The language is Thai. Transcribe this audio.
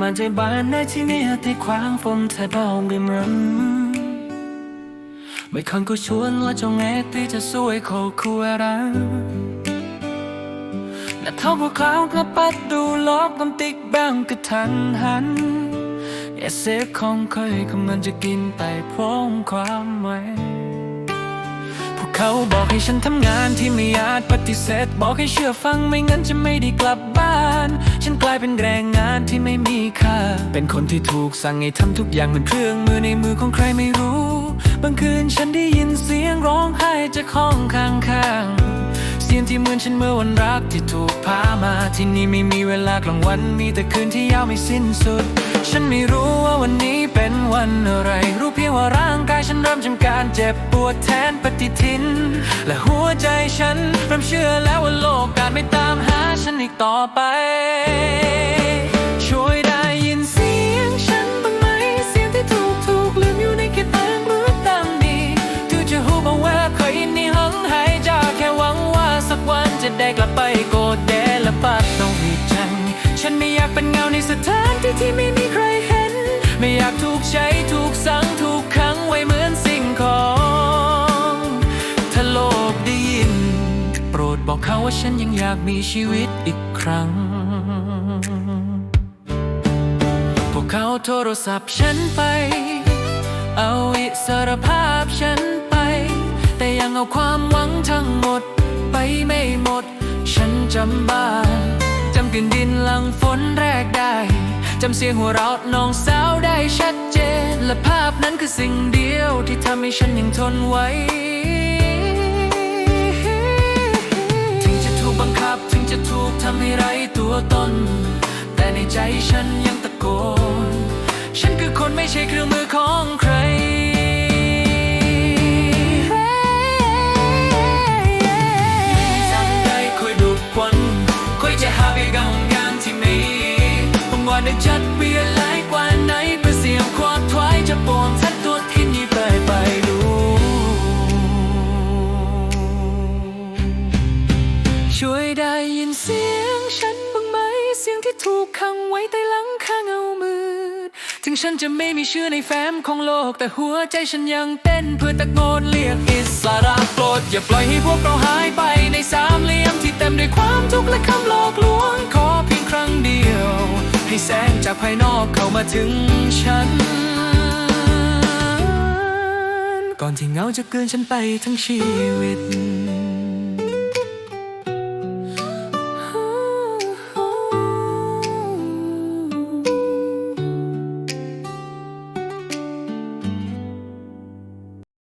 มันใจบานในที่นี้ที่ขวางฝนแทบเอาเงินรันไม่คันก็ชวนว่าจงแอที่จะสวยขอคู่รักและเท่าพวกเขาก็ปัดดูลบกำติกบ้างกระทันหันเอเซฟของเคยกำลังจะกินไปพร้อมความไว้พวก เขาบอกให้ฉันทำงานที่ไม่อาจปฏิเสธ บอกให้เชื่อฟังไม่งั้นจะไม่ได้กลับบ้าน ฉันกลายเป็นแรงงานที่ไม่มีค่า เป็นคนที่ถูกสั่งให้ทำทุกอย่างเหมือนเครื่องมือในมือของใครไม่รู้ บางคืนฉันได้ยินเสียงร้องไห้จากห้องข้างๆ เสียงที่เหมือนฉันเมื่อวันรักที่ถูกพามาที่นี่ไม่มีเวลากลางวันมีแต่คืนที่ยาวไม่สิ้นสุด ฉันไม่รู้ว่าวันนี้เป็นวันอะไร รู้เพียงว่า เจ็บปวดแทนปฏิทิน และหัวใจฉันเริ่มเชื่อแล้วว่าโลกอาจไม่ตามหาฉันอีกต่อไป ช่วยได้ยินเสียงฉันบ้างไหม เสียงที่ถูกถูกลืมอยู่ในเขตทางมืดตามนี้ดูจะหูบอกว่าเคยนี่หังหายจากแค่หวังว่าสักวันจะได้กลับไปโกดแดและปัดต้องรีบจัง ฉันไม่อยากเป็นเงาในสถานที่ที่ไม่มีใครเห็น ไม่อยากถูกใช้ถูกสั่ง บอกเขาว่าฉันยังอยากมีชีวิตอีกครั้ง พวกเขาโทรศัพท์ฉันไป เอาอิสรภาพฉันไป แต่ยังเอาความหวังทั้งหมดไปไม่หมด ฉันจำบ้านจำกลิ่นดินหลังฝนแรกได้จำเสียงหัวเราะน้องสาวได้ชัดเจน และภาพนั้นคือสิ่งเดียวที่ทำให้ฉันยังทนไว้ ตัวตน แต่ในใจฉันยังตะโกน ฉันคือคนไม่ใช่เครื่องมือของใครจำได้คอยดูดควันคอยจะหาไปกับงงานที่มีผมว่าได้จัด ถูกขังไว้ใต้หลังข้าเงามืด ถึงฉันจะไม่มีชื่อในแฟ้มของโลก แต่หัวใจฉันยังเต้นเพื่อตะโกนเรียกอิสระโปรดอย่าปล่อยให้พวกเราหายไปในสามเหลี่ยมที่เต็มด้วยความทุกข์และคำหลอกลวงขอเพียงครั้งเดียว ให้แสงจากภายนอกเข้ามาถึงฉัน ก่อนที่เงาจะเกินฉันไปทั้งชีวิต